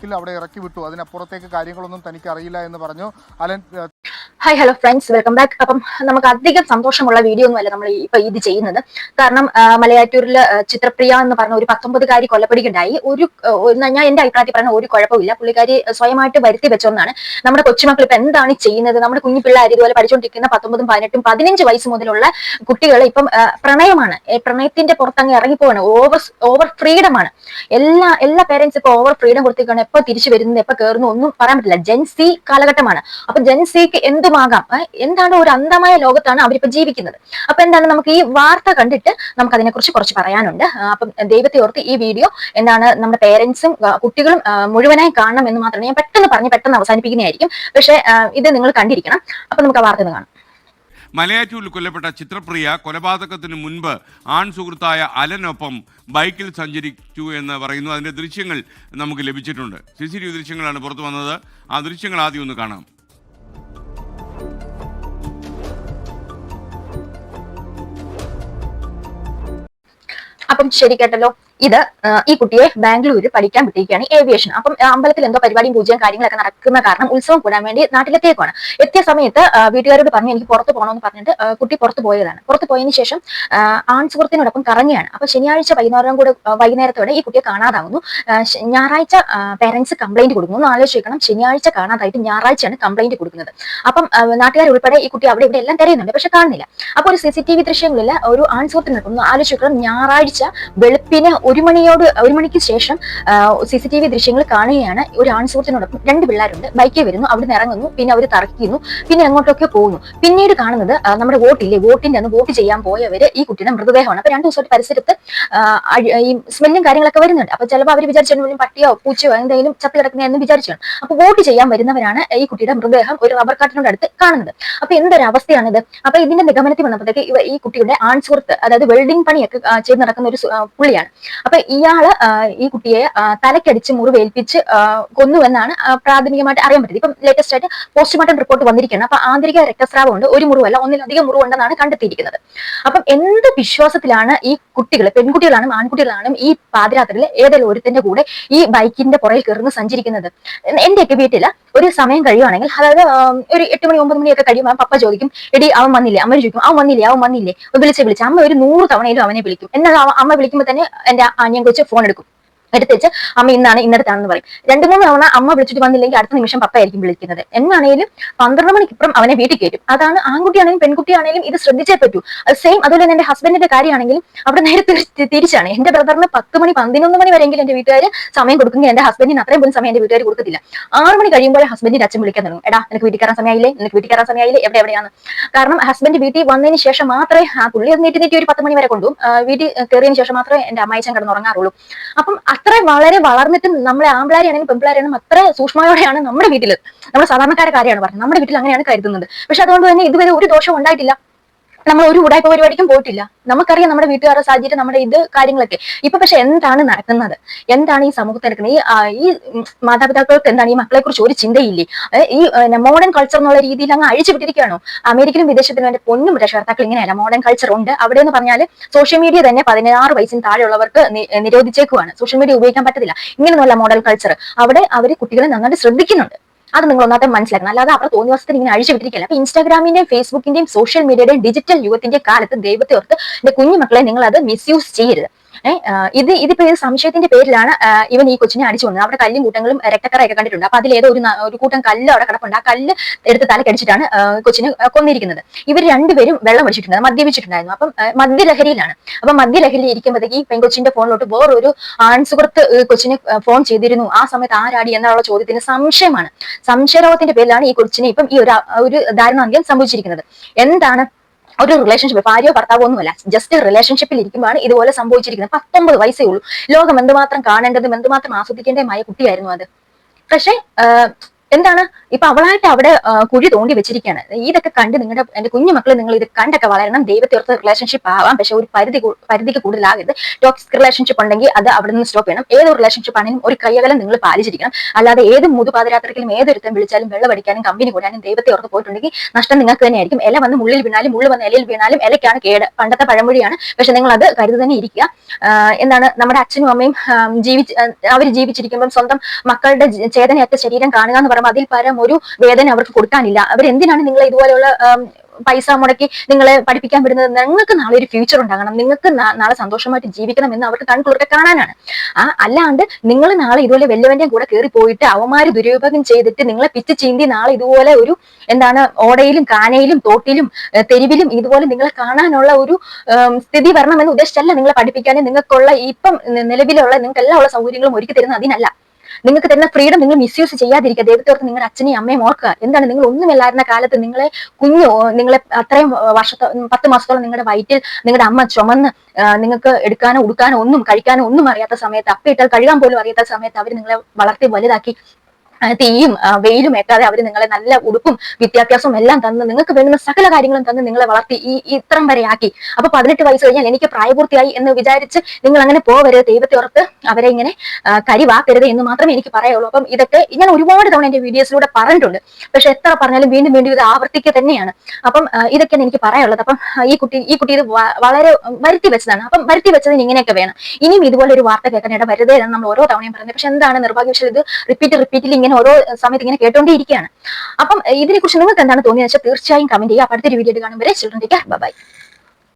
ബൈക്കിൽ അവിടെ ഇറക്കി വിട്ടു. അതിനപ്പുറത്തേക്ക് കാര്യങ്ങളൊന്നും തനിക്ക് അറിയില്ല എന്ന് പറഞ്ഞു. Alan hi hello friends welcome back അപ്പം നമുക്ക് അധികം സന്തോഷമുള്ള വീഡിയോ ഒന്നുമല്ല നമ്മൾ ഇപ്പൊ ഇത് ചെയ്യുന്നത്. കാരണം മലയാറ്റൂരിൽ ചിത്രപ്രിയ എന്ന് പറഞ്ഞ ഒരു പത്തൊമ്പതുകാരി കൊലപ്പെടുകയുണ്ടായി. ഒരു ഞാൻ എന്റെ അഭിപ്രായത്തിൽ പറഞ്ഞ ഒരു കുഴപ്പമില്ല. പുള്ളിക്കാരി സ്വയമായിട്ട് വരുത്തി വെച്ചൊന്നാണ്. നമ്മുടെ കൊച്ചുമക്കൾ ഇപ്പൊ എന്താണ് ചെയ്യുന്നത്? നമ്മുടെ കുഞ്ഞു പിള്ളേർ ഇതുപോലെ പഠിച്ചുകൊണ്ടിരിക്കുന്ന പത്തൊമ്പതും പതിനെട്ടും പതിനഞ്ച് വയസ്സ് മുതലുള്ള കുട്ടികൾ ഇപ്പം പ്രണയമാണ്. പ്രണയത്തിന്റെ പുറത്തങ്ങ് ഇറങ്ങിപ്പോവാണ്. ഓവർ ഓവർ ആണ്. എല്ലാ എല്ലാ പേരൻസ് ഇപ്പൊ ഓവർ ഫ്രീഡം കൊടുത്തിരിക്കുകയാണ്. എപ്പോ തിരിച്ചു വരുന്നത് എപ്പോ കയറുന്നു ഒന്നും പറയാൻ പറ്റില്ല. ജെൻസി കാലഘട്ടമാണ്. അപ്പൊ ജെൻസിക്ക് എന്തുമാകാം ഏ, എന്താണ് ഒരു അന്ധമായ ലോകത്താണ് അവരിപ്പോ ജീവിക്കുന്നത്. അപ്പൊ എന്താണ് നമുക്ക് ഈ വാർത്ത കണ്ടിട്ട് നമുക്ക് അതിനെക്കുറിച്ച് കുറച്ച് പറയാനുണ്ട്. അപ്പം ദൈവത്തെ ഓർത്ത് ഈ വീഡിയോ എന്താണ് നമ്മുടെ പേരൻസും കുട്ടികളും മുഴുവനായി കാണണം എന്ന് മാത്രമേ ഞാൻ പെട്ടെന്ന് പറഞ്ഞ് പെട്ടെന്ന് അവസാനിപ്പിക്കുന്നതായിരിക്കും. പക്ഷേ ഇത് നിങ്ങൾ കണ്ടിരിക്കണം. അപ്പൊ നമുക്ക് ആ വാർത്ത കാണാം. മലയാറ്റൂരിൽ കൊല്ലപ്പെട്ട ചിത്രപ്രിയ കൊലപാതകത്തിന് മുൻപ് ആൺ സുഹൃത്തായ അലനൊപ്പം ബൈക്കിൽ സഞ്ചരിച്ചു എന്ന് പറയുന്നു. അതിന്റെ ദൃശ്യങ്ങൾ നമുക്ക് ലഭിച്ചിട്ടുണ്ട്. സി സി ടി വി ദൃശ്യങ്ങളാണ് പുറത്തു വന്നത്. ആ ദൃശ്യങ്ങൾ ആദ്യം ഒന്ന് കാണാം. അപ്പം ശരി കേട്ടല്ലോ ഇത് ഈ കുട്ടിയെ ബാംഗ്ലൂരിൽ പഠിക്കാൻ വിട്ടിരിക്കുകയാണ് ഏവിയേഷൻ അപ്പം അമ്പലത്തിൽ എന്തോ പരിപാടിയും പൂജയും കാര്യങ്ങളൊക്കെ നടക്കുന്ന കാരണം ഉത്സവം കൂടാൻ വേണ്ടി നാട്ടിലെത്തേക്കാണ്. എത്തിയ സമയത്ത് വീട്ടുകാരോട് പറഞ്ഞു എനിക്ക് പുറത്ത് പോകണമെന്ന് പറഞ്ഞിട്ട് കുട്ടി പുറത്ത് പോയതാണ്. പുറത്ത് പോയതിനു ശേഷം ആൺസുഹൃത്തിനോടൊപ്പം ആൺ സുഹൃത്തിനോടൊപ്പം കറങ്ങിയാണ് അപ്പൊ ശനിയാഴ്ച വൈകുന്നേരം കൂടെ വൈകുന്നേരത്തോടെ ഈ കുട്ടിയെ കാണാതാവുന്നു. ഞായറാഴ്ച പേരൻസ് കംപ്ലൈന്റ് കൊടുക്കുന്നു. ആലോചിക്കണം ശനിയാഴ്ച കാണാതായിട്ട് ഞായറാഴ്ചയാണ് കംപ്ലൈന്റ് കൊടുക്കുന്നത്. അപ്പം നാട്ടുകാർ ഉൾപ്പെടെ ഈ കുട്ടി അവിടെ ഇവിടെ എല്ലാം തിരയുന്നുണ്ട് പക്ഷെ കാണുന്നില്ല. അപ്പൊ ഒരു സി സി ടി വി ദൃശ്യങ്ങളിൽ ഒരു ആൺ സുഹൃത്തിനൊപ്പം ആലോചിക്കണം. ഞായറാഴ്ച വെളുപ്പിന് ഒരു മണിയോട് ഒരു മണിക്ക് ശേഷം സി സി ടി വി ദൃശ്യങ്ങൾ കാണുകയാണ്. ഒരു ആൺസുഹൃത്തിനോടൊപ്പം രണ്ട് പിള്ളേരുണ്ട്. ബൈക്കിൽ വരുന്നു അവിടെ ഇറങ്ങുന്നു പിന്നെ അവർ തറക്കുന്നു പിന്നെ എങ്ങോട്ടൊക്കെ പോകുന്നു. പിന്നീട് കാണുന്നത് നമ്മുടെ വോട്ടില്ലേ? വോട്ടിന്റെ അന്ന് വോട്ട് ചെയ്യാൻ പോയവര് ഈ കുട്ടിയുടെ മൃതദേഹമാണ്. അപ്പൊ രണ്ട് ദിവസമായിട്ട് പരിസരത്ത് ഈ സ്മെല്ലും കാര്യങ്ങളൊക്കെ വരുന്നുണ്ട്. അപ്പൊ ചിലപ്പോൾ അവർ വിചാരിച്ചു പട്ടിയോ പൂച്ചയോ എന്തെങ്കിലും ചത്ത് കിടക്കുന്നതെന്ന് വിചാരിച്ചു. അപ്പൊ വോട്ട് ചെയ്യാൻ വരുന്നവരാണ് ഈ കുട്ടിയുടെ മൃതദേഹം ഒരു റബ്ബർ കാട്ടിനോട് അടുത്ത് കാണുന്നത്. അപ്പൊ എന്തൊരു അവസ്ഥയാണിത് അപ്പൊ ഇതിന്റെ നിഗമനത്തിൽ വന്നപ്പോഴത്തേക്ക് ഈ കുട്ടിയുടെ ആൺസുഹൃത്ത് അതായത് വെൽഡിംഗ് പണിയൊക്കെ ചെയ്ത് നടക്കുന്ന ഒരു പുള്ളിയാണ്. അപ്പൊ ഇയാൾ ഈ കുട്ടിയെ തലക്കടിച്ച് മുറിവേൽപ്പിച്ച് ആ, കൊന്നു എന്നാണ് ആ, പ്രാഥമികമായിട്ട് അറിയാൻ പറ്റിയത് ഇപ്പം ലേറ്റസ്റ്റ് ആയിട്ട് പോസ്റ്റ്മോർട്ടം റിപ്പോർട്ട് വന്നിരിക്കുകയാണ്. അപ്പൊ ആന്തരിക രക്തസ്രാവം ഉണ്ട് ഒരു മുറിവല്ല ഒന്നിലധികം മുറിവുണ്ടെന്നാണ് കണ്ടെത്തിയിരിക്കുന്നത്. അപ്പം എന്ത് വിശ്വാസത്തിലാണ് ഈ കുട്ടികൾ പെൺകുട്ടികളാണ് ആൺകുട്ടികളാണ് ഈ പാതിരാത്രിയിൽ ഏതെങ്കിലും ഒരുത്തിന്റെ കൂടെ ഈ ബൈക്കിന്റെ പുറകിൽ കയറുന്ന സഞ്ചരിക്കുന്നത്? എന്റെയൊക്കെ വീട്ടിൽ ഒരു സമയം കഴിയുവാണെങ്കിൽ അതായത് ഒരു എട്ട് മണി ഒമ്പത് മണിയൊക്കെ കഴിയുമ്പോൾ പപ്പ ചോദിക്കും എടി അവൻ വന്നില്ലേ? അമ്മ ചോദിക്കും അവൻ വന്നില്ലേ? അവൻ വന്നില്ലേ? വിളിച്ച് വിളിച്ച് അമ്മ ഒരു നൂറ് തവണയിലും അവനെ വിളിക്കും. എന്നാൽ അമ്മ വിളിക്കുമ്പോൾ തന്നെ എന്റെ അനിയൻ കൊച്ച് ഫോൺ എടുക്കും. എടുത്ത് വെച്ച് അമ്മ ഇന്നാണ് ഇന്നടത്താണെന്ന് പറയും. രണ്ടു മൂന്ന് തവണ അമ്മ വിളിച്ചിട്ട് വന്നില്ലെങ്കിൽ അടുത്ത നിമിഷം പപ്പ ആയിരിക്കും വിളിക്കുന്നത്. എന്നാണേലും പന്ത്രണ്ട് മണിക്കിപ്പുറം അവനെ വീട്ടിൽ കയറ്റും. അതാണ് ആൺകുട്ടിയാണെങ്കിലും പെൺകുട്ടിയാണെങ്കിലും ഇത് ശ്രദ്ധിച്ചേ പറ്റൂ. സെയിം അതുപോലെ തന്നെ എന്റെ ഹസ്ബൻഡിന്റെ കാര്യമാണെങ്കിലും അവിടെ നേരെ തിരി- തിരിച്ചാണ്. എന്റെ ബ്രദറിന് പത്ത് മണി പതിനൊന്ന് മണി വരെയെങ്കിലും എന്റെ വീട്ടുകാർ സമയം കൊടുക്കുമെങ്കിൽ എന്റെ ഹസ്ബൻഡിന് അത്രയും പോലും സമയം എന്റെ വീട്ടുകാർ കൊടുക്കത്തില്ല. ആറ് മണി കഴിയുമ്പോൾ ഹസ്ബൻഡിന്റെ അച്ഛൻ വിളിക്കാൻ തുടങ്ങും. എടാ നിനക്ക് വീട്ടിൽ കയറാൻ സമയമായില്ലേ? നിനക്ക് വീട്ടിൽ കയറാൻ സമയമായില്ലേ? എവിടെ എവിടെയാണ് കാരണം ഹസ്ബൻഡ് വീട്ടിൽ വന്നതിന് ശേഷം മാത്രമേ ആ പുള്ളി നീട്ടി നീട്ടി ഒരു പത്ത് മണി വരെ കൊണ്ടുപോകും. വീട്ടിൽ കയറിയതിന് ശേഷം മാത്രമേ എന്റെ അമ്മായിച്ചൻ കിടന്നുറങ്ങാറുള്ളൂ. അപ്പം അത്ര വളരെ വളർന്നിട്ടും നമ്മളെ ആമ്പിളാരെയാണെങ്കിലും പെമ്പിളാരെയാണെങ്കിലും അത്ര സൂക്ഷ്മയോടെയാണ് നമ്മുടെ വീട്ടിൽ നമ്മുടെ സാധാരണക്കാരെ കാര്യമാണ് പറഞ്ഞത്. നമ്മുടെ വീട്ടിൽ അങ്ങനെയാണ് കരുതുന്നത്. പക്ഷെ അതുകൊണ്ട് തന്നെ ഇതുവരെ ഒരു ദോഷം ഉണ്ടായിട്ടില്ല. നമ്മൾ ഒരു ഉടായ്പ പരിപാടിക്കും പോയിട്ടില്ല. നമുക്കറിയാം നമ്മുടെ വീട്ടുകാരുടെ സാഹചര്യം നമ്മുടെ ഇത് കാര്യങ്ങളൊക്കെ. ഇപ്പൊ പക്ഷെ എന്താണ് നടക്കുന്നത്? എന്താണ് ഈ സമൂഹത്തിൽ നടക്കുന്നത്? ഈ ഈ മാതാപിതാക്കൾക്ക് എന്താണ് ഈ മക്കളെ കുറിച്ച് ഒരു ചിന്തയില്ലേ? ഈ മോഡേൺ കൾച്ചർ എന്നുള്ള രീതിയിൽ അങ്ങ് അഴിച്ചുവിട്ടിരിക്കുകയാണോ അമേരിക്കയിലും വിദേശത്തിലും എന്റെ പൊന്നും രക്ഷകർത്താക്കൾ ഇങ്ങനെയല്ല. മോഡേൺ കൾച്ചർ ഉണ്ട്. അവിടെ എന്ന് പറഞ്ഞാൽ സോഷ്യൽ മീഡിയ തന്നെ പതിനാറ് വയസ്സിന് താഴെയുള്ളവർക്ക് നിരോധിച്ചേക്കുവാണ്. സോഷ്യൽ മീഡിയ ഉപയോഗിക്കാൻ പറ്റത്തില്ല. ഇങ്ങനെയൊന്നുമല്ല മോഡൽ കൾച്ചർ അവിടെ അവർ കുട്ടികളെ നന്നായിട്ട് ശ്രദ്ധിക്കുന്നുണ്ട്. അത് നിങ്ങൾ ഒന്നാമത്തെ മനസ്സിലാക്കണം. അല്ലാതെ അവരുടെ തോന്നിവാസത്തിന് ഇങ്ങനെ അഴിച്ചു വിട്ടിരിക്കില്ല അപ്പൊ ഇൻസ്റ്റാഗ്രാമിന്റെയും ഫേസ്ബുക്കിന്റെയും സോഷ്യൽ മീഡിയയുടെയും ഡിജിറ്റൽ യുഗത്തിന്റെ കാലത്ത് ദൈവത്തെ ഓർത്ത് എന്റെ കുഞ്ഞുമക്കളെ നിങ്ങൾ അത് മിസ്യൂസ് ചെയ്യരുത്. ഇത് ഇതിപ്പോ ഈ സംശയത്തിന്റെ പേരിലാണ് ഇവൻ ഈ കൊച്ചിനെ അടിച്ചു കൊണ്ടത് അവിടെ കല്ലും കൂട്ടങ്ങളും രക്തക്കറയൊക്കെ കണ്ടിട്ടുണ്ട്. അപ്പൊ അതിലേതോ ഒരു ഒരു കൂട്ടം കല്ല് അവിടെ കിടപ്പുണ്ട്. ആ കല്ല് എടുത്ത് തലക്കടിച്ചിട്ടാണ് കൊച്ചിനെ കൊന്നിരിക്കുന്നത്. ഇവർ രണ്ടുപേരും വെള്ളം അടിച്ചിട്ടുണ്ട് മദ്യപിച്ചിട്ടുണ്ടായിരുന്നു. അപ്പം മദ്യലഹരിയിലാണ്. അപ്പൊ മദ്യലഹരിയിൽ ഇരിക്കുമ്പോഴത്തേക്ക് ഈ പെൺകൊച്ചിന്റെ ഫോണിലോട്ട് വേറൊരു ആൺസുഹൃത്ത് കൊച്ചിനെ ഫോൺ ചെയ്തിരുന്നു. ആ സമയത്ത് ആരാടി എന്നുള്ള ചോദ്യത്തിന് സംശയമാണ്. സംശയരോഗത്തിന്റെ പേരിലാണ് ഈ കൊച്ചിനെ ഇപ്പം ഈ ഒരു ഒരു ദാരുണാന്ത്യം സംഭവിച്ചിരിക്കുന്നത്. എന്താണ് ഒരു റിലേഷൻഷിപ്പ് ഭാര്യയോ ഭർത്താവോ ഒന്നുമല്ല ജസ്റ്റ് റിലേഷൻഷിപ്പിൽ ഇരിക്കുമ്പോഴാണ് ഇതുപോലെ സംഭവിച്ചിരിക്കുന്നത്. പത്തൊമ്പത് വയസ്സേ ഉള്ളൂ. ലോകം എന്തുമാത്രം കാണേണ്ടതും എന്തുമാത്രം ആസ്വദിക്കേണ്ടതുമായ കുട്ടിയായിരുന്നു അത്. പക്ഷേ എന്താണ്? ഇപ്പൊ അവളായിട്ട് അവിടെ കുഴി തോണ്ടി വെച്ചിരിക്കുകയാണ് ഇതൊക്കെ കണ്ട് നിങ്ങളുടെ എന്റെ കുഞ്ഞു മക്കൾ നിങ്ങൾ ഇത് കണ്ടൊക്കെ വളരണം. ദൈവത്തെ ഓർത്ത് റിലേഷൻഷിപ്പ് ആവാം. പക്ഷെ ഒരു പരിധി പരിധിക്ക് കൂടുതലാകരുത്. ടോക്സിക് റിലേഷൻഷിപ്പ് ഉണ്ടെങ്കിൽ അത് അവിടെ നിന്ന് സ്റ്റോപ്പ് ചെയ്യണം. ഏതൊരു റിലേഷൻഷിപ്പ് ആണെങ്കിലും ഒരു കൈകലം നിങ്ങൾ പാലിച്ചിരിക്കണം. അല്ലാതെ ഏത് മുതുപാതരാത്രിക്കലും ഏതൊരുത്തം വിളിച്ചാലും വെള്ളമടിക്കാനും കമ്പനി കൂടാനും ദൈവത്തെ ഓർത്ത് പോയിട്ടുണ്ടെങ്കിൽ നഷ്ടം നിങ്ങൾക്ക് തന്നെയായിരിക്കും. ഇല വന്ന് മുള്ളിൽ വീണാലും മുള്ളു വന്ന് ഇലയിൽ വീണാലും ഇലയ്ക്കാണ് കേട്. പണ്ടത്തെ പഴമൊഴിയാണ്. പക്ഷെ നിങ്ങൾ അത് കരുതി തന്നെ ഇരിക്കുക. എന്താണ്? നമ്മുടെ അച്ഛനും അമ്മയും ജീവിച്ച് അവർ ജീവിച്ചിരിക്കുമ്പോൾ സ്വന്തം മക്കളുടെ ചേതനയത്തെ ശരീരം കാണുക എന്ന് പറയുമ്പോൾ അതിൽ പരം ഒരു വേദന അവർക്ക് കൊടുക്കാനില്ല. അവരെന്തിനാണ് നിങ്ങൾ ഇതുപോലെയുള്ള പൈസ മുടക്കി നിങ്ങളെ പഠിപ്പിക്കാൻ വിടുന്നത്? നിങ്ങൾക്ക് നാളെ ഒരു ഫ്യൂച്ചർ ഉണ്ടാകണം. നിങ്ങൾക്ക് നാളെ സന്തോഷമായിട്ട് ജീവിക്കണം എന്ന് അവർക്ക് കൺകുളിർക്കെ കാണാനാണ്. ആ അല്ലാണ്ട് നിങ്ങൾ നാളെ ഇതുപോലെ വല്ലവന്റെയും കൂടെ കയറി പോയിട്ട് അവന്മാര് ദുരുപയോഗം ചെയ്തിട്ട് നിങ്ങളെ പിച്ച് ചീന്തി നാളെ ഇതുപോലെ ഒരു എന്താണ് ഓടയിലും കാനയിലും തോട്ടിലും തെരുവിലും ഇതുപോലെ നിങ്ങളെ കാണാനുള്ള ഒരു സ്ഥിതി സ്ഥിതി വരണമെന്ന് ഉദ്ദേശിച്ചല്ല നിങ്ങളെ പഠിപ്പിക്കാനും. നിങ്ങൾക്കുള്ള ഇപ്പം നിലവിലുള്ള നിങ്ങൾക്ക് എല്ലാ ഉള്ള സൗകര്യങ്ങളും ഒരുക്കി തരുന്ന അതിനല്ല. നിങ്ങൾക്ക് തരുന്ന ഫ്രീഡം നിങ്ങൾ മിസ്യൂസ് ചെയ്യാതിരിക്കുക. ദൈവത്തെ ഓർത്ത് നിങ്ങളുടെ അച്ഛനെയും അമ്മയും ഓർക്കുക. എന്താണ് നിങ്ങൾ ഒന്നുമില്ലായിരുന്ന കാലത്ത് നിങ്ങളെ കുഞ്ഞു നിങ്ങളെ അത്രയും വർഷത്തെ പത്ത് മാസത്തോളം നിങ്ങളുടെ വയറ്റിൽ നിങ്ങളുടെ അമ്മ ചുമന്ന് നിങ്ങൾക്ക് എടുക്കാനോ ഉടുക്കാനോ ഒന്നും കഴിക്കാനോ ഒന്നും അറിയാത്ത സമയത്ത് അപ്പയിട്ടാൽ കഴുകാൻ പോലും അറിയാത്ത സമയത്ത് അവർ നിങ്ങളെ വളർത്തി വലുതാക്കി തീയും വെയിലും ഏക്കാതെ അവർ നിങ്ങളെ നല്ല ഉടുപ്പും വിദ്യാഭ്യാസവും എല്ലാം തന്ന് നിങ്ങൾക്ക് വേണ്ടുന്ന സകല കാര്യങ്ങളും തന്ന് നിങ്ങളെ വളർത്തി ഈ ഇത്രം വരെ ആക്കി. അപ്പൊ പതിനെട്ട് വയസ്സ് കഴിഞ്ഞാൽ എനിക്ക് പ്രായപൂർത്തിയായി എന്ന് വിചാരിച്ച് നിങ്ങൾ അങ്ങനെ പോവരുത്. ദൈവത്തെ ഓർത്ത് അവരെ ഇങ്ങനെ കരിവാക്കരുത് എന്ന് മാത്രമേ എനിക്ക് പറയുള്ളൂ അപ്പം ഇതൊക്കെ ഞാൻ ഒരുപാട് തവണ എന്റെ വീഡിയോസിലൂടെ പറഞ്ഞിട്ടുണ്ട്. പക്ഷെ എത്ര പറഞ്ഞാലും വീണ്ടും വീണ്ടും ഇത് ആവർത്തിക്കുക തന്നെയാണ്. അപ്പം ഇതൊക്കെയാണ് എനിക്ക് പറയാനുള്ളത്. അപ്പം ഈ കുട്ടി ഈ കുട്ടി ഇത് വളരെ വരുത്തി വെച്ചതാണ്. അപ്പം വരുത്തി വെച്ചതിന് ഇങ്ങനെയൊക്കെ വേണം. ഇനിയും ഇതുപോലെ ഒരു വാർത്ത കേൾക്കാൻ ഇട വരുതേ നമ്മൾ ഓരോ തവണയും പറഞ്ഞത് പക്ഷെ എന്താണ് നിർഭാഗ്യവശാൽ ഇത് റിപ്പീറ്റ് റിപ്പീറ്റിൽ ഇങ്ങനെ ഓരോ സമയത്ത് ഇങ്ങനെ കേട്ടോണ്ടേയിരിക്കുകയാണ് അപ്പം ഇതിനെക്കുറിച്ച് നിങ്ങൾക്ക് എന്താണ് തോന്നിയെന്ന് വെച്ചാൽ തീർച്ചയായും കമന്റ് ചെയ്യുക. അടുത്തൊരു വീഡിയോ കാണുമ്പോൾ ചിൽഡ്രൻ ടേക്ക് ബൈ